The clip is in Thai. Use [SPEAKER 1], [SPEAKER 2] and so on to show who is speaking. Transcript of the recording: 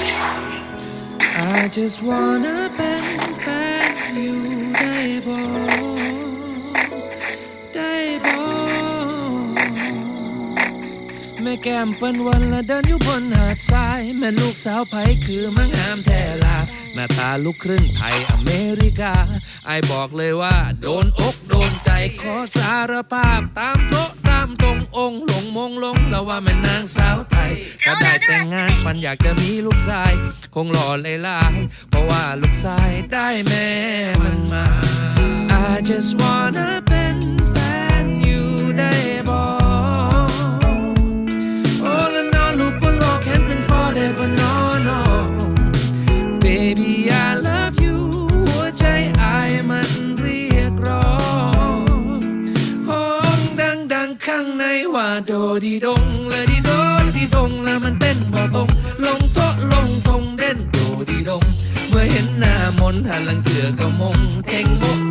[SPEAKER 1] I just wanna เป็นแฟนอยู่ได้บ่ได้บ่แม่แก้มเปิ้นวันละเดินอยู่บนหาดทราย แม่ลูกสาวไผคือมางามแท้ลาหน้าตาลูกครึ่งไทยอเมริกาไอบอกเลยว่า โดนอกโดนใจขอสารภาพตามโต๊ะ งมงลงแล้วว่าแม่นางสาวไทยจะได้แต่งงานฝันอยากจะมีลูกชาย คงหล่อเลยลายๆเพราะว่าลูกชายได้แม่มันมา I just wanna เข้างในว่าโดดีดงและดีโดดีดงแล้วมันเต้นบ่ตรงลงโต๊ะลงทงเด่นโดดีดง เมื่อเห็นหน้ามนหันหลังเถื่อก็มงเทงโมก